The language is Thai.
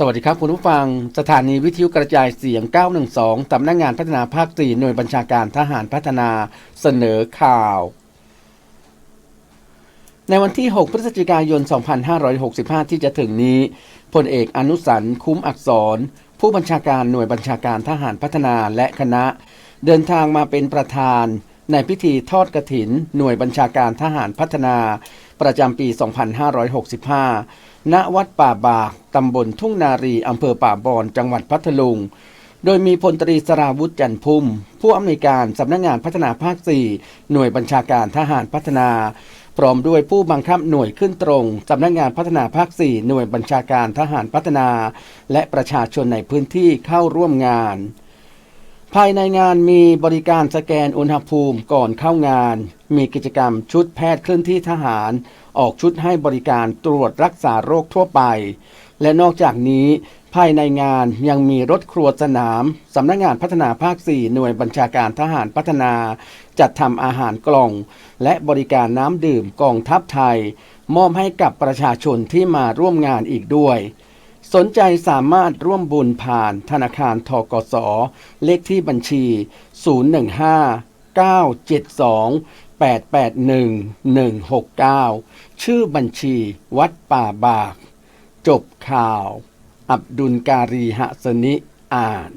สวัสดีครับคุณผู้ฟัง สถานีวิทยุกระจายเสียง 912 สำนักงงานพัฒนาภาค 4 หน่วยบัญชาการทหารพัฒนาเสนอข่าว ในวันที่ 6 พฤศจิกายน 2565 ที่จะถึงนี้พลเอกอนุสันต์คุ้มอักษร ผู้บัญชาการหน่วยบัญชาการทหารพัฒนาและคณะ เดินทางมาเป็นประธาน ในพิธีทอดกระถิน หน่วยบัญชาการทหารพัฒนา ประจำปี 2565 ณ วัดป่าบาก ตำบลทุ่งนารีอำเภอป่าบอน จังหวัดพัทลุง โดยมีพลตรีสราวุฒิจันพุ่ม ผู้อำนวยการสำนักงานพัฒนาภาค 4 หน่วยบัญชาการทหารพัฒนา พร้อมด้วยผู้บังคับหน่วยขึ้นตรงสำนักงานพัฒนาภาค 4 หน่วยบัญชาการทหารพัฒนา และประชาชนในพื้นที่เข้าร่วมงาน ภายในงานมีบริการสแกนอุณหภูมิก่อนเข้างาน มีกิจกรรมชุดแพทย์เคลื่อนที่ทหาร ออกชุดให้บริการตรวจรักษาโรคทั่วไป และนอกจากนี้ ภายในงานยังมีรถครัวสนาม สำนักงานพัฒนาภาค 4 หน่วยบัญชาการทหารพัฒนา จัดทำอาหารกล่อง และบริการน้ำดื่มกองทัพไทย มอบให้กับประชาชนที่มาร่วมงานอีกด้วย สนใจสามารถร่วมบุญผ่านธนาคารทกส เลขที่บัญชี 015 972 881 169 ชื่อบัญชีวัดป่าบาก จบข่าว อับดุลการีหะสนิอ่าน